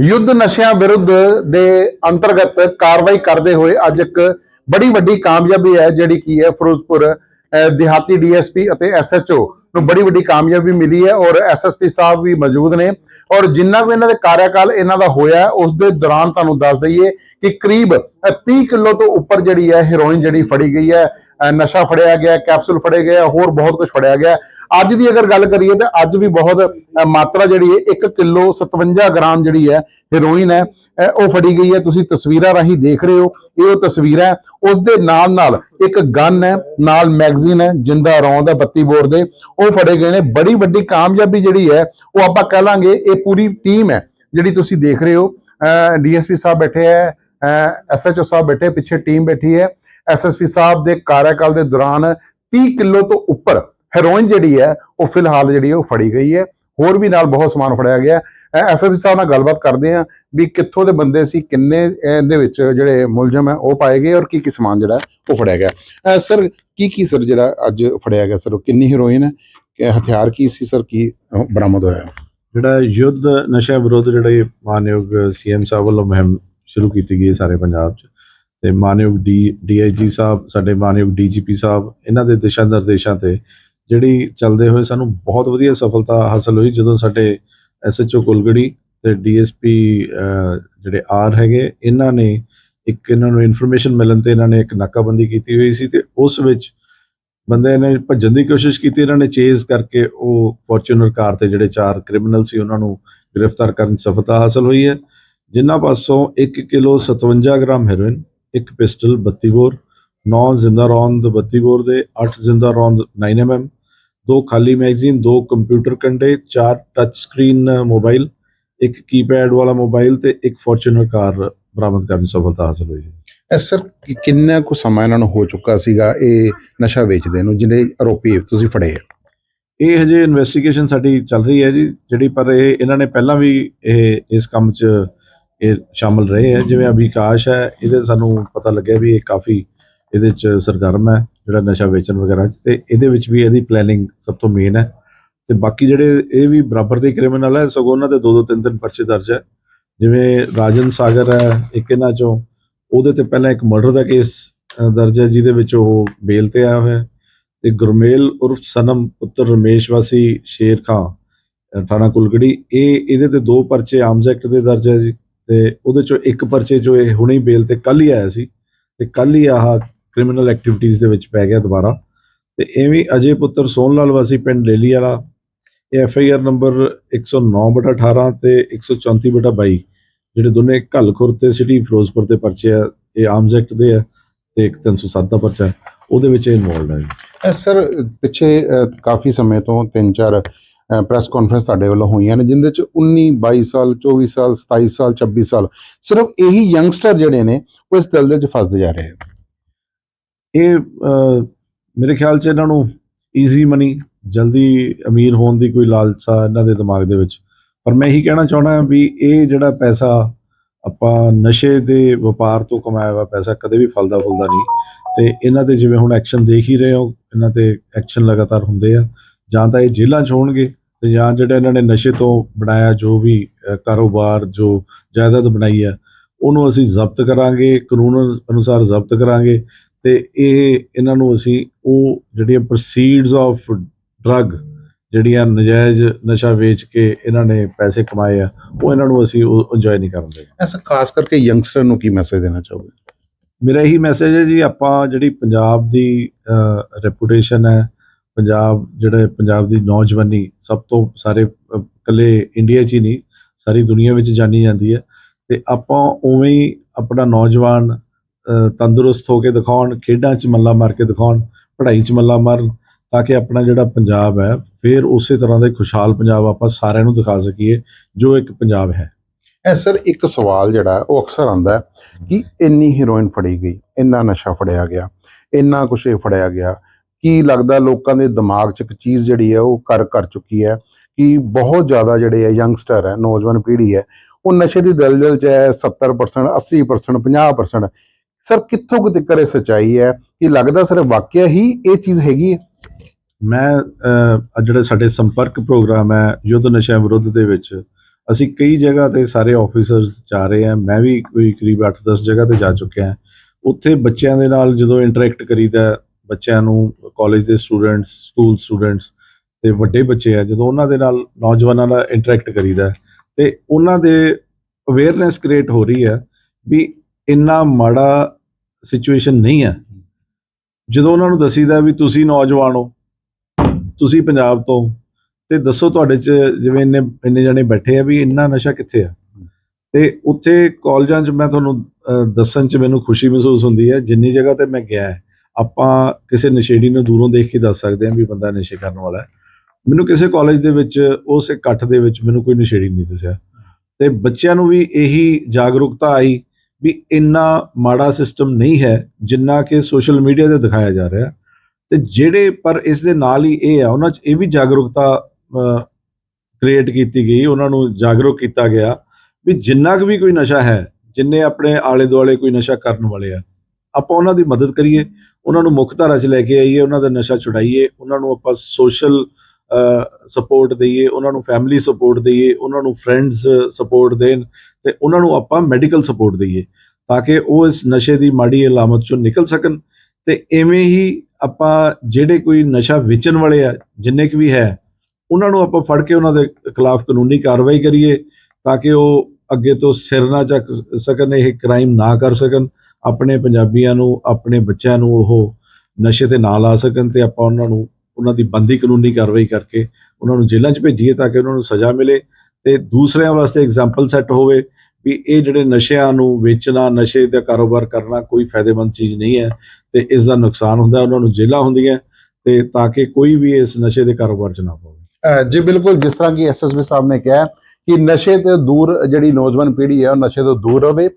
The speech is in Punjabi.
ਯੁੱਧ ਨਸ਼ਿਆਂ ਵਿਰੁੱਧ ਦੇ ਅੰਤਰਗਤ ਕਾਰਵਾਈ ਕਰਦੇ ਹੋਏ ਅੱਜ ਇੱਕ ਬੜੀ ਵੱਡੀ ਕਾਮਯਾਬੀ ਹੈ ਜਿਹੜੀ ਕੀ ਹੈ ਫਿਰੋਜ਼ਪੁਰ ਅਹ, ਦਿਹਾਤੀ ਡੀਐਸਪੀ ਅਤੇ ਐਸਐਚਓ ਨੂੰ ਬੜੀ ਵੱਡੀ ਕਾਮਯਾਬੀ ਮਿਲੀ ਹੈ ਔਰ ਐਸਐਸਪੀ ਸਾਹਿਬ ਵੀ ਮੌਜੂਦ ਨੇ ਔਰ ਜਿੰਨਾ ਕੁ ਇਹਨਾਂ ਦੇ ਕਾਰਿਆਕਾਲ ਇਹਨਾਂ ਦਾ ਹੋਇਆ ਹੈ, ਉਸ ਦੇ ਦੌਰਾਨ ਤੁਹਾਨੂੰ ਦੱਸ ਦਈਏ ਕਿ ਕਰੀਬ ਅਹ, 30 ਕਿਲੋ ਤੋਂ ਉੱਪਰ ਜਿਹੜੀ ਹੈ ਹੈਰੋਇਨ ਜਿਹੜੀ ਫੜੀ ਗਈ ਹੈ ਨਸ਼ਾ ਫੜਿਆ ਗਿਆ ਕੈਪਸੂਲ ਫੜੇ ਗਏ ਹੋਰ ਬਹੁਤ ਕੁਝ ਫੜਿਆ ਗਿਆ। ਅੱਜ ਦੀ ਅਗਰ ਗੱਲ ਕਰੀਏ ਤਾਂ ਅੱਜ ਵੀ ਬਹੁਤ ਮਾਤਰਾ ਜਿਹੜੀ ਹੈ 1 ਕਿਲੋ 57 ਗ੍ਰਾਮ ਜਿਹੜੀ ਹੈ ਹੈਰੋਇਨ ਹੈ ਉਹ ਫੜੀ ਗਈ ਹੈ। ਤੁਸੀਂ ਤਸਵੀਰਾਂ ਰਾਹੀਂ ਦੇਖ ਰਹੇ ਹੋ, ਇਹ ਉਹ ਤਸਵੀਰਾਂ ਹੈ। ਉਸ ਦੇ ਨਾਲ ਨਾਲ ਇੱਕ ਗਨ ਹੈ, ਨਾਲ ਮੈਗਜ਼ੀਨ ਹੈ, ਜਿੰਦਾ ਰੌਂਦ ਹੈ 32 ਬੋਰ ਦੇ। ਉਹ ਫੜੇ ਗਏ ਨੇ। ਬੜੀ ਵੱਡੀ ਕਾਮਯਾਬੀ ਜਿਹੜੀ ਹੈ, ਉਹ ਆਪਾਂ ਕਹਿ ਲਾਂਗੇ ਇਹ ਪੂਰੀ ਟੀਮ ਹੈ, ਜਿਹੜੀ ਤੁਸੀਂ ਦੇਖ ਰਹੇ ਹੋ। ਡੀਐਸਪੀ ਸਾਹਿਬ ਬੈਠੇ ਹੈ ਐਸਐਚਓ ਸਾਹਿਬ ਬੈਠੇ, ਪਿੱਛੇ ਟੀਮ ਬੈਠੀ ਹੈ। ਐਸਐਸਪੀ ਸਾਹਿਬ ਦੇ ਕਾਰਜਕਾਲ ਦੇ ਦੌਰਾਨ 30 ਕਿਲੋ ਤੋਂ ਉੱਪਰ ਹੈਰੋਇਨ ਜਿਹੜੀ ਹੈ, ਉਹ ਫਿਲਹਾਲ ਜਿਹੜੀ ਉਹ ਫੜੀ ਗਈ ਹੈ। ਹੋਰ ਵੀ ਨਾਲ ਬਹੁਤ ਸਮਾਨ ਫੜਿਆ ਗਿਆ ਐਸਐਸਪੀ ਸਾਹਿਬ ਨਾਲ ਗੱਲਬਾਤ ਕਰਦੇ ਆ ਵੀ ਕਿੱਥੋਂ ਦੇ ਬੰਦੇ ਸੀ, ਕਿੰਨੇ ਇਹਦੇ ਵਿੱਚ ਜਿਹੜੇ ਮੁਲਜ਼ਮ ਹੈ, ਉਹ ਪਾਏ ਗਏ ਔਰ ਕੀ ਕੀ ਸਮਾਨ ਜਿਹੜਾ ਉਹ ਫੜਿਆ ਗਿਆ। ਸਰ, ਕੀ ਕੀ ਸਰ ਜਿਹੜਾ ਅੱਜ ਫੜਿਆ ਗਿਆ ਸਰ ਕਿੰਨੀ ਹੈਰੋਇਨ ਹੈ? ਕਿ ਹਥਿਆਰ ਕੀ ਸੀ ਸਰ? ਕੀ ਬਰਾਮਦ ਹੋਇਆ? ਜਿਹੜਾ ਯੁੱਧ ਨਸ਼ਾ ਵਿਰੋਧ ਜਿਹੜੇ ਮਾਨਯੋਗ ਸੀਐਮ ਸਾਹਿਬ ਵੱਲੋਂ ਮੁਹਿੰਮ ਸ਼ੁਰੂ ਕੀਤੀ ਗਈ ਹੈ ਸਾਰੇ ਪੰਜਾਬ 'ਚ। ਤੇ ਮਾਨਯੋਗ ਡੀ ਡੀਆਈਜੀ ਸਾਹਿਬ, ਸਾਡੇ ਮਾਨਯੋਗ ਡੀਜੀਪੀ ਸਾਹਿਬ, ਇਹਨਾਂ ਦੇ ਦਿਸ਼ਾ ਨਿਰਦੇਸ਼ਾਂ ਤੇ ਜਿਹੜੀ ਚੱਲਦੇ ਹੋਏ ਸਾਨੂੰ ਬਹੁਤ ਵਧੀਆ ਸਫਲਤਾ ਹਾਸਲ ਹੋਈ ਜਦੋਂ ਸਾਡੇ ਐਸਐਚਓ ਕੁਲਗੜੀ ਤੇ ਡੀਐਸਪੀ ਜਿਹੜੇ ਆਰ ਹੈਗੇ, ਇਹਨਾਂ ਨੇ ਇੱਕ ਇਹਨਾਂ ਨੂੰ ਇਨਫੋਰਮੇਸ਼ਨ ਮਿਲਣ ਤੇ ਇਹਨਾਂ ਨੇ ਇੱਕ ਨਾਕਾਬੰਦੀ ਕੀਤੀ ਹੋਈ ਸੀ ਤੇ ਉਸ ਵਿੱਚ ਬੰਦੇ ਨੇ ਭੱਜਣ ਦੀ ਕੋਸ਼ਿਸ਼ ਕੀਤੀ, ਇਹਨਾਂ ਨੇ ਚੇਜ਼ ਕਰਕੇ ਉਹ ਫੋਰਚੂਨਰ ਕਾਰ ਤੇ ਜਿਹੜੇ ਚਾਰ ਕ੍ਰਿਮੀਨਲ ਸੀ ਉਹਨਾਂ ਨੂੰ ਗ੍ਰਿਫਤਾਰ ਕਰਨ 'ਚ ਸਫਲਤਾ ਹਾਸਲ ਹੋਈ ਹੈ। ਜਿਨ੍ਹਾਂ ਪਾਸੋਂ 1 ਕਿਲੋ 57 ਗ੍ਰਾਮ ਹੈਰੋਇਨ, ਇੱਕ ਪਿਸਟਲ 32 ਬੋਰ 9 ਜ਼ਿੰਦਾ ਰੌਂਦ 32 ਬੋਰ ਦੇ 8 ਜ਼ਿੰਦਾ ਰੌਂਦ 9 mm ਦੋ ਖਾਲੀ ਮੈਗਜ਼ੀਨ ਦੋ ਕੰਪਿਊਟਰ ਕੰਡੇ ਚਾਰ ਟੱਚ ਸਕਰੀਨ ਮੋਬਾਈਲ ਇੱਕ ਕੀਪੈਡ ਵਾਲਾ ਮੋਬਾਈਲ ਤੇ ਇੱਕ ਫੋਰਚੂਨਰ ਕਾਰ ਬਰਾਮਦ ਕਰਨ 'ਚ ਸਫਲਤਾ ਹਾਸਲ ਹੋਈ ਹੈ। ਐ ਸਰ ਕਿੰਨਾ ਕੁ ਸਮਾਂ ਇਹਨਾਂ ਨੂੰ ਹੋ ਚੁੱਕਾ ਸੀਗਾ ਇਹ ਨਸ਼ਾ ਵੇਚਦੇ ਨੂੰ ਜਿਹੜੇ ਆਰੋਪੀ ਤੁਸੀਂ ਫੜੇ ਆ? ਇਹ ਹਜੇ ਇਨਵੈਸਟੀਗੇਸ਼ਨ ਸਾਡੀ ਚੱਲ ਰਹੀ ਹੈ ਜੀ ਜਿਹੜੀ ਪਰ ਇਹ ਇਹਨਾਂ ਨੇ ਪਹਿਲਾਂ ਵੀ ਇਹ ਇਸ ਕੰਮ 'ਚ ਇਹ ਸ਼ਾਮਲ ਰਹੇ ਹੈ ਜਿਵੇਂ ਅਭਿਕਾਸ਼ ਹੈ ਇਹਦੇ ਸਾਨੂੰ ਪਤਾ ਲੱਗਿਆ ਵੀ ਇਹ ਕਾਫੀ ਇਹਦੇ 'ਚ ਸਰਗਰਮ ਹੈ, ਜਿਹੜਾ ਨਸ਼ਾ ਵੇਚਣ ਵਗੈਰਾ 'ਚ, ਤੇ ਇਹਦੇ ਵਿੱਚ ਵੀ ਇਹਦੀ ਪਲੈਨਿੰਗ ਸਭ ਤੋਂ ਮੇਨ ਹੈ। ਤੇ ਬਾਕੀ ਜਿਹੜੇ ਇਹ ਵੀ ਬਰਾਬਰ ਦੇ ਕ੍ਰਿਮੀਨਲ ਹੈ, ਸਗੋਂ ਉਹਨਾਂ ਦੇ ਦੋ ਦੋ ਤਿੰਨ ਤਿੰਨ ਪਰਚੇ ਦਰਜ ਹੈ। ਜਿਵੇਂ ਰਾਜਨ ਸਾਗਰ ਹੈ, ਇੱਕ ਇਹਨਾਂ 'ਚੋਂ, ਉਹਦੇ ਤੇ ਪਹਿਲਾਂ ਇੱਕ ਮਰਡਰ ਦਾ ਕੇਸ ਦਰਜ ਹੈ, ਜਿਹਦੇ ਵਿੱਚ ਉਹ ਬੇਲ ਤੇ ਆਇਆ ਹੋਇਆ ਹੈ। ਤੇ ਗੁਰਮੇਲ ਉਰਫ ਸਨਮ ਪੁੱਤਰ ਰਮੇਸ਼ ਵਾਸੀ ਸ਼ੇਰ ਖਾਂ ਥਾਣਾ ਕੁਲਗੜੀ, ਇਹ ਇਹਦੇ ਤੇ ਦੋ ਪਰਚੇ ਆਰਮਸ ਐਕਟ ਦੇ ਦਰਜ ਹੈ ਜੀ। ਤੇ ਉਹਦੇ ਚੋਂ ਇੱਕ ਪਰਚੇ ਜੋ ਇਹ ਹੁਣੇ ਬੇਲ ਤੇ ਕੱਲ ਹੀ ਆਇਆ ਸੀ। ਤੇ ਕੱਲ ਹੀ ਆਹ ਕ੍ਰਿਮੀਨਲ ਐਕਟੀਵਿਟੀਜ਼ ਦੇ ਵਿੱਚ ਪੈ ਗਿਆ ਦੁਬਾਰਾ। ਤੇ ਵੀ ਅਜੇ ਪੁੱਤਰ ਸੋਹਣ ਲਾਲ ਵਾਸੀ ਪਿੰਡ ਲੇਲੀ ਵਾਲਾ, ਇਹ ਐਫ ਆਈ ਆਰ ਨੰਬਰ 109/18 ਤੇ 134/22 ਜਿਹੜੇ ਦੋਨੇ ਘੱਲਖੁਰ ਤੇ ਸਿਟੀ ਫਿਰੋਜ਼ਪੁਰ ਦੇ ਪਰਚੇ ਆ, ਇਹ ਆਰਮਸ ਐਕਟ ਦੇ ਆ ਤੇ ਇੱਕ 307 ਦਾ ਪਰਚਾ। ਉਹਦੇ ਵਿੱਚ ਇਹ ਇਨਵੋਲਡ ਹੈ ਸਰ, ਪਿੱਛੇ ਕਾਫੀ ਸਮੇਂ ਤੋਂ ਤਿੰਨ ਚਾਰ ਪ੍ਰੈਸ ਕਾਨਫਰੰਸ ਤੁਹਾਡੇ ਵੱਲੋਂ ਹੋਈਆਂ ਨੇ, ਜਿੰਦੇ ਚ 19 22 ਸਾਲ 24 ਸਾਲ 27 ਸਾਲ 26 ਸਾਲ, ਸਿਰਫ ਇਹੀ ਯੰਗਸਟਰ ਜਿਹੜੇ ਨੇ, ਉਹ ਇਸ ਦਲਦਲ ਚ ਫਸਦੇ ਜਾ ਰਹੇ ਆ ਇਹ ਮੇਰੇ ਖਿਆਲ 'ਚ ਇਹਨਾਂ ਨੂੰ ਈਜ਼ੀ ਮਨੀ ਜਲਦੀ ਅਮੀਰ ਹੋਣ ਦੀ ਕੋਈ ਲਾਲਸਾ ਇਹਨਾਂ ਦੇ ਦਿਮਾਗ ਦੇ ਵਿੱਚ। ਪਰ ਮੈਂ ਇਹੀ ਕਹਿਣਾ ਚਾਹਣਾ ਵੀ ਇਹ ਜਿਹੜਾ ਪੈਸਾ ਆਪਾਂ ਨਸ਼ੇ ਦੇ ਵਪਾਰ ਤੋਂ ਕਮਾਇਆ ਹੋਇਆ ਪੈਸਾ ਕਦੇ ਵੀ ਫਲਦਾ ਫੁੱਲਦਾ ਨਹੀਂ। ਤੇ ਇਹਨਾਂ ਤੇ ਜਿਵੇਂ ਹੁਣ ਐਕਸ਼ਨ ਦੇਖ ਹੀ ਰਹੇ ਹੋ, ਇਹਨਾਂ ਤੇ ਐਕਸ਼ਨ ਲਗਾਤਾਰ ਹੁੰਦੇ ਆ। ਜਾਂ ਤਾਂ ਇਹ ਜੇਲ੍ਹਾਂ 'ਚ ਹੋਣਗੇ ਤੇ ਜਾਂ ਜਿਹੜੇ ਇਹਨਾਂ ਨੇ ਨਸ਼ੇ ਤੋਂ ਬਣਾਇਆ ਜੋ ਵੀ ਕਾਰੋਬਾਰ, ਜੋ ਜਾਇਦਾਦ ਬਣਾਈ ਹੈ ਉਹਨੂੰ ਅਸੀਂ ਜ਼ਬਤ ਕਰਾਂਗੇ, ਕਾਨੂੰਨ ਅਨੁਸਾਰ ਜ਼ਬਤ ਕਰਾਂਗੇ। ਤੇ ਇਹ ਇਹਨਾਂ ਨੂੰ ਅਸੀਂ ਉਹ ਜਿਹੜੀਆਂ ਪ੍ਰੋਸੀਡਸ ਆਫ ਡਰੱਗ ਜਿਹੜੀਆਂ ਨਜਾਇਜ਼ ਨਸ਼ਾ ਵੇਚ ਕੇ ਇਹਨਾਂ ਨੇ ਪੈਸੇ ਕਮਾਏ ਆ ਉਹ ਇਹਨਾਂ ਨੂੰ ਅਸੀਂ ਇੰਜੋਏ ਨਹੀਂ ਕਰਨ ਦੇਣਾ। ਐਸਾ ਖਾਸ ਕਰਕੇ ਯੰਗਸਟਰ ਨੂੰ ਕੀ ਮੈਸੇਜ ਦੇਣਾ ਚਾਹੋਗੇ? ਮੇਰਾ ਇਹੀ ਮੈਸੇਜ ਹੈ ਜੀ ਆਪਾਂ ਜਿਹੜੀ ਪੰਜਾਬ ਦੀ ਰੈਪੂਟੇਸ਼ਨ ਹੈ ਪੰਜਾਬ ਜਿਹੜੇ ਪੰਜਾਬ ਦੀ ਨੌਜਵਾਨੀ ਸਭ ਤੋਂ ਸਾਰੇ ਇਕੱਲੇ ਇੰਡੀਆ 'ਚ ਹੀ ਨਹੀਂ ਸਾਰੀ ਦੁਨੀਆ ਵਿੱਚ ਜਾਣੀ ਜਾਂਦੀ ਹੈ। ਤੇ ਆਪਾਂ ਉਵੇਂ ਹੀ ਆਪਣਾ ਨੌਜਵਾਨ ਤੰਦਰੁਸਤ ਹੋ ਕੇ ਦਿਖਾਉਣ, ਖੇਡਾਂ 'ਚ ਮੱਲਾ ਮਾਰ ਕੇ ਦਿਖਾਉਣ, ਪੜ੍ਹਾਈ 'ਚ ਮੱਲਾ ਮਾਰਨ ਤਾਂ ਕਿ ਆਪਣਾ ਜਿਹੜਾ ਪੰਜਾਬ ਹੈ, ਫਿਰ ਉਸੇ ਤਰ੍ਹਾਂ ਦਾ ਖੁਸ਼ਹਾਲ ਪੰਜਾਬ ਆਪਾਂ ਸਾਰਿਆਂ ਨੂੰ ਦਿਖਾ ਸਕੀਏ, ਜੋ ਇੱਕ ਪੰਜਾਬ ਹੈ। ਐ ਸਰ ਇੱਕ ਸਵਾਲ ਜਿਹੜਾ ਉਹ ਅਕਸਰ ਆਉਂਦਾ ਕਿ ਇੰਨੀ ਹੀਰੋਇਨ ਫੜੀ ਗਈ, ਇੰਨਾ ਨਸ਼ਾ ਫੜਿਆ ਗਿਆ, ਇੰਨਾ ਕੁਛ ਇਹ ਫੜਿਆ ਗਿਆ, ਕੀ ਲੱਗਦਾ ਲੋਕਾਂ ਦੇ ਦਿਮਾਗ 'ਚ ਇੱਕ ਚੀਜ਼ ਜਿਹੜੀ ਹੈ, ਉਹ ਕਰ ਕਰ ਚੁੱਕੀ ਹੈ ਕਿ ਬਹੁਤ ਜ਼ਿਆਦਾ ਜਿਹੜੇ ਹੈ ਯੰਗਸਟਰ ਹੈ, ਨੌਜਵਾਨ ਪੀੜ੍ਹੀ ਹੈ, ਉਹ ਨਸ਼ੇ ਦੀ ਦਲਦਲ 'ਚ ਹੈ 70% 80% 50% ਸਰ ਕਿੱਥੋਂ ਕੁ ਤੱਕ ਇਹ ਸੱਚਾਈ ਹੈ? ਕਿ ਲੱਗਦਾ ਸਰ ਵਾਕਿਆ ਹੀ ਇਹ ਚੀਜ਼ ਹੈਗੀ ਹੈ। ਮੈਂ ਅਹ, ਜਿਹੜੇ ਸਾਡੇ ਸੰਪਰਕ ਪ੍ਰੋਗਰਾਮ ਹੈ ਯੁੱਧ ਨਸ਼ਿਆਂ ਵਿਰੁੱਧ ਦੇ ਵਿੱਚ ਅਸੀਂ ਕਈ ਜਗ੍ਹਾ ਤੇ ਸਾਰੇ ਆਫੀਸਰਸ ਜਾ ਰਹੇ ਆ ਮੈਂ ਵੀ ਕੋਈ ਕਰੀਬ 8-10 ਜਗ੍ਹਾ ਤੇ ਜਾ ਚੁੱਕਿਆ ਉੱਥੇ ਬੱਚਿਆਂ ਦੇ ਨਾਲ ਜਦੋਂ ਇੰਟਰੈਕਟ ਕਰੀਦਾ ਬੱਚਿਆਂ ਨੂੰ ਕਾਲਜ ਦੇ ਸਟੂਡੈਂਟਸ ਸਕੂਲ ਸਟੂਡੈਂਟਸ ਤੇ ਵੱਡੇ ਬੱਚੇ ਆ ਜਦੋਂ ਉਹਨਾਂ ਦੇ ਨਾਲ ਨੌਜਵਾਨਾਂ ਨਾਲ ਇੰਟਰੈਕਟ ਕਰੀਦਾ ਹੈ, ਤੇ ਉਹਨਾਂ ਦੇ ਅਵੇਅਰਨੈਸ ਕ੍ਰੀਏਟ ਹੋ ਰਹੀ ਹੈ ਵੀ ਇੰਨਾ ਮਾੜਾ ਸਿਚੁਏਸ਼ਨ ਨਹੀਂ ਹੈ। ਜਦੋਂ ਉਹਨਾਂ ਨੂੰ ਦਸੀਦਾ ਵੀ ਤੁਸੀਂ ਨੌਜਵਾਨ ਹੋ, ਤੁਸੀਂ ਪੰਜਾਬ ਤੋਂ ਤੇ ਦੱਸੋ ਤੁਹਾਡੇ ਚ ਜਿਵੇਂ ਇੰਨੇ ਇੰਨੇ ਜਣੇ ਬੈਠੇ ਆ ਵੀ ਇੰਨਾ ਨਸ਼ਾ ਕਿੱਥੇ ਆ? ਤੇ ਉੱਥੇ ਕਾਲਜਾਂ 'ਚ ਮੈਂ ਤੁਹਾਨੂੰ ਦੱਸਣ 'ਚ ਮੈਨੂੰ ਖੁਸ਼ੀ ਮਹਿਸੂਸ ਹੁੰਦੀ ਹੈ, ਜਿੰਨੀ ਜਗ੍ਹਾ ਤੇ ਮੈਂ ਗਿਆ, ਆਪਾਂ ਕਿਸੇ ਨਸ਼ੇੜੀ ਨੂੰ ਦੂਰੋਂ ਦੇਖ ਕੇ ਦੱਸ ਸਕਦੇ ਹਾਂ ਵੀ ਬੰਦਾ ਨਸ਼ੇ ਕਰਨ ਵਾਲਾ ਹੈ। ਮੈਨੂੰ ਕਿਸੇ ਕਾਲਜ ਦੇ ਵਿੱਚ, ਉਸ ਇਕੱਠ ਦੇ ਵਿੱਚ ਮੈਨੂੰ ਕੋਈ ਨਸ਼ੇੜੀ ਨਹੀਂ ਦੱਸਿਆ। ਤੇ ਬੱਚਿਆਂ ਨੂੰ ਵੀ ਇਹੀ ਜਾਗਰੂਕਤਾ ਆਈ ਵੀ ਇੰਨਾ ਮਾੜਾ ਸਿਸਟਮ ਨਹੀਂ ਹੈ ਜਿੰਨਾ ਕਿ ਸੋਸ਼ਲ ਮੀਡੀਆ ਤੇ ਦਿਖਾਇਆ ਜਾ ਰਿਹਾ। ਤੇ ਜਿਹੜੇ ਪਰ ਇਸ ਦੇ ਨਾਲ ਹੀ ਇਹ ਆ, ਉਹਨਾਂ 'ਚ ਇਹ ਵੀ ਜਾਗਰੂਕਤਾ ਕ੍ਰੀਏਟ ਕੀਤੀ ਗਈ, ਉਹਨਾਂ ਨੂੰ ਜਾਗਰੂਕ ਕੀਤਾ ਗਿਆ ਵੀ ਜਿੰਨਾ ਕੁ ਵੀ ਕੋਈ ਨਸ਼ਾ ਹੈ, ਜਿੰਨੇ ਆਪਣੇ ਆਲੇ ਦੁਆਲੇ ਕੋਈ ਨਸ਼ਾ ਕਰਨ ਵਾਲੇ ਆ, ਆਪਾਂ ਉਹਨਾਂ ਦੀ ਮਦਦ ਕਰੀਏ, ਉਹਨਾਂ ਨੂੰ ਮੁੱਖ ਧਾਰਾ 'ਚ ਲੈ ਕੇ ਆਈਏ, ਉਹਨਾਂ ਦਾ ਨਸ਼ਾ ਛੁਡਾਈਏ, ਉਹਨਾਂ ਨੂੰ ਆਪਾਂ ਸੋਸ਼ਲ ਸਪੋਰਟ ਦਈਏ, ਉਹਨਾਂ ਨੂੰ ਫੈਮਿਲੀ ਸਪੋਰਟ ਦਈਏ, ਉਹਨਾਂ ਨੂੰ ਫਰੈਂਡਸ ਸਪੋਰਟ ਦੇਣ ਤੇ ਉਹਨਾਂ ਨੂੰ ਆਪਾਂ ਮੈਡੀਕਲ ਸਪੋਰਟ ਦਈਏ ਤਾਂ ਕਿ ਉਹ ਇਸ ਨਸ਼ੇ ਦੀ ਮਾੜੀ ਅਲਾਮਤ ਚੋਂ ਨਿਕਲ ਸਕਣ ਤੇ ਐਵੇਂ ਹੀ ਆਪਾਂ ਜਿਹੜੇ ਕੋਈ ਨਸ਼ਾ ਵੇਚਣ ਵਾਲੇ ਆ, ਜਿੰਨੇ ਕੁ ਵੀ ਹੈ, ਉਹਨਾਂ ਨੂੰ ਆਪਾਂ ਫੜ ਕੇ ਉਹਨਾਂ ਦੇ ਖਿਲਾਫ ਕਾਨੂੰਨੀ ਕਾਰਵਾਈ ਕਰੀਏ ਤਾਂ ਕਿ ਉਹ ਅੱਗੇ ਤੋਂ ਸਿਰ ਨਾ ਚੱਕ ਸਕਣ, ਇਹ ਕ੍ਰਾਈਮ ਨਾ ਕਰ ਸਕਣ, ਆਪਣੇ ਪੰਜਾਬੀਆਂ ਨੂੰ, ਆਪਣੇ ਬੱਚਿਆਂ ਨੂੰ ਉਹ ਨਸ਼ੇ ਤੇ ਨਾ ਲਾ ਸਕਣ ਤੇ ਆਪਾਂ ਉਹਨਾਂ ਨੂੰ, ਉਹਨਾਂ ਦੀ ਬੰਦੀ ਕਾਨੂੰਨੀ ਕਾਰਵਾਈ ਕਰਕੇ ਉਹਨਾਂ ਨੂੰ ਜੇਲ੍ਹਾਂ 'ਚ ਭੇਜੀਏ ਤਾਂ ਕਿ ਉਹਨਾਂ ਨੂੰ ਸਜ਼ਾ ਮਿਲੇ ਤੇ ਦੂਸਰਿਆਂ ਵਾਸਤੇ ਐਗਜ਼ਾਮਪਲ ਸੈੱਟ ਹੋਵੇ ਵੀ ਇਹ ਜਿਹੜੇ ਨਸ਼ਿਆਂ ਨੂੰ ਵੇਚਣਾ, ਨਸ਼ੇ ਦਾ ਕਾਰੋਬਾਰ ਕਰਨਾ ਕੋਈ ਫਾਇਦੇਮੰਦ ਚੀਜ਼ ਨਹੀਂ ਹੈ ਤੇ ਇਸ ਦਾ ਨੁਕਸਾਨ ਹੁੰਦਾ, ਉਹਨਾਂ ਨੂੰ ਜੇਲ੍ਹਾਂ ਹੁੰਦੀਆਂ ਤੇ ਤਾਂ ਕਿ ਕੋਈ ਵੀ ਇਸ ਨਸ਼ੇ ਦੇ ਕਾਰੋਬਾਰ 'ਚ ਨਾ ਪਵੇ। ਜੀ, ਬਿਲਕੁਲ ਜਿਸ ਤਰ੍ਹਾਂ ਕਿ ਐਸਐਸਬੀ ਸਾਹਿਬ ਨੇ ਕਿਹਾ ਕਿ ਨਸ਼ੇ ਤੋਂ ਦੂਰ ਜਿਹੜੀ ਨੌਜਵਾਨ ਪੀੜ੍ਹੀ ਹੈ, ਉਹ ਨਸ਼ੇ ਤੋਂ ਦੂਰ ਰਹੇ।